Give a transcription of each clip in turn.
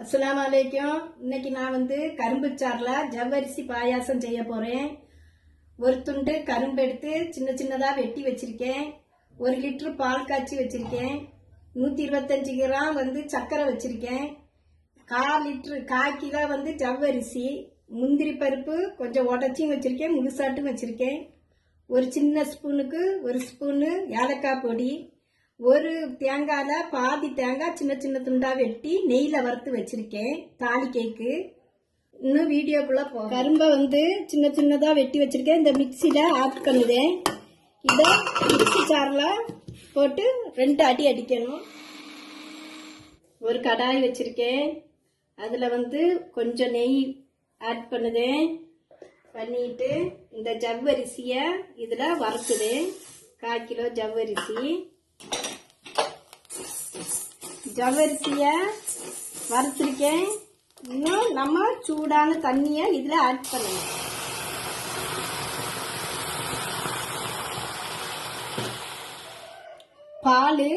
அஸ்லாம் அலைக்கும். இன்னைக்கு நான் வந்து கரும்பு சாறில் ஜவ்வரிசி பாயாசம் செய்ய போகிறேன் ஒரு துண்டு கரும்பு எடுத்து சின்ன சின்னதாக வெட்டி வச்சுருக்கேன். ஒரு லிட்டரு பால் காய்ச்சி வச்சுருக்கேன். நூற்றி இருபத்தஞ்சி கிராம் வந்து சர்க்கரை வச்சுருக்கேன். கால் லிட்ரு கால் கிலோ வந்து ஜவ்வரிசி முந்திரி பருப்பு கொஞ்சம் உடச்சியும் வச்சுருக்கேன் முழுசாட்டும் வச்சுருக்கேன். ஒரு சின்ன ஸ்பூனுக்கு ஒரு ஸ்பூனு ஏலக்காய் பொடி ஒரு தேங்காயில் பாதி தேங்காய் சின்ன சின்ன துண்டாக வெட்டி நெய்யில் வறுத்து வச்சுருக்கேன். தாலி கேக்கு. இன்னும் வீடியோக்குள்ளே போ கரும்பை வந்து சின்ன சின்னதாக வெட்டி வச்சுருக்கேன். இந்த மிக்சியில் ஆட் பண்ணுதேன் இதை மிக்சி சாரில் போட்டு ரெண்டு அடி அடிக்கணும். ஒரு கடாய் வச்சுருக்கேன். அதில் வந்து கொஞ்சம் நெய் ஆட் பண்ணுதேன் பண்ணிட்டு இந்த ஜவ்வரிசியை இதில் வறுக்குதேன் கால் கிலோ ஜவ்வரிசி. ஜவ்வரிசியை வறுத்துருக்கேன். இன்னும் நம்ம சூடான தண்ணியை இதில் ஆட் பண்ணணும். பால்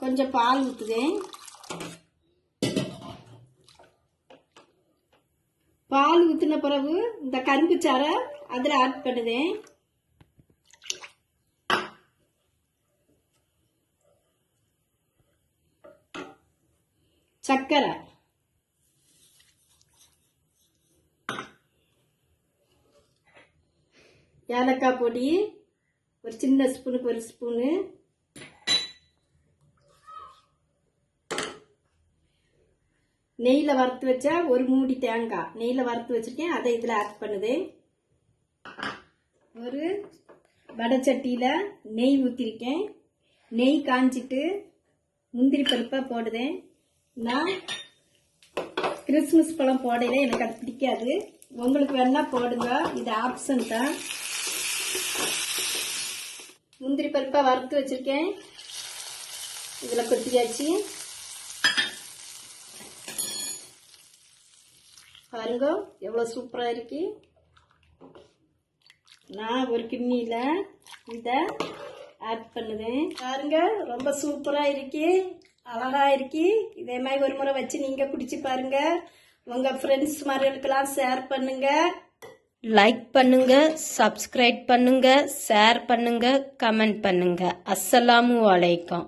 கொஞ்சம் பால் ஊற்றுதேன் பால் ஊற்றின பிறகு இந்த கரும்பு சாரை அதில் ஆட் பண்ணுதேன் சக்கரை. ஏலக்காய் பொடி ஒரு சின்ன ஸ்பூனுக்கு ஒரு ஸ்பூனு. நெய்யில் வறுத்து வச்சா ஒரு மூடி தேங்காய். நெய்யில் வறுத்து வச்சிருக்கேன் அதை இதில் ஆட் பண்ணுது. ஒரு வடைச்சட்டியில் நெய் ஊற்றிருக்கேன் நெய் காஞ்சிட்டு முந்திரி பருப்பை போடுதேன். நான் கிறிஸ்மஸ் பழம் போடையில எனக்கு அது பிடிக்காது. உங்களுக்கு வேணா போடுங்க. இது ஆப்ஷன் தான். முந்திரி பருப்பை வறுத்து வச்சிருக்கேன். இதில் கொட்டியாச்சு. பாருங்க எவ்வளோ சூப்பராக இருக்கு. நான் ஒரு கிண்ணியில் இதை ஆட் பண்ணுதேன். பாருங்க ரொம்ப சூப்பராக இருக்கு. அழகா இருக்கு இதே மாதிரி ஒரு முறை வச்சு நீங்க குடிச்சு பாருங்க. உங்க ஃப்ரெண்ட்ஸ் மாதிரிகளுக்கெல்லாம் ஷேர் பண்ணுங்க. லைக் பண்ணுங்க சப்ஸ்கிரைப் பண்ணுங்க ஷேர் பண்ணுங்க கமெண்ட் பண்ணுங்க. அஸ்ஸலாமு வலைக்கம்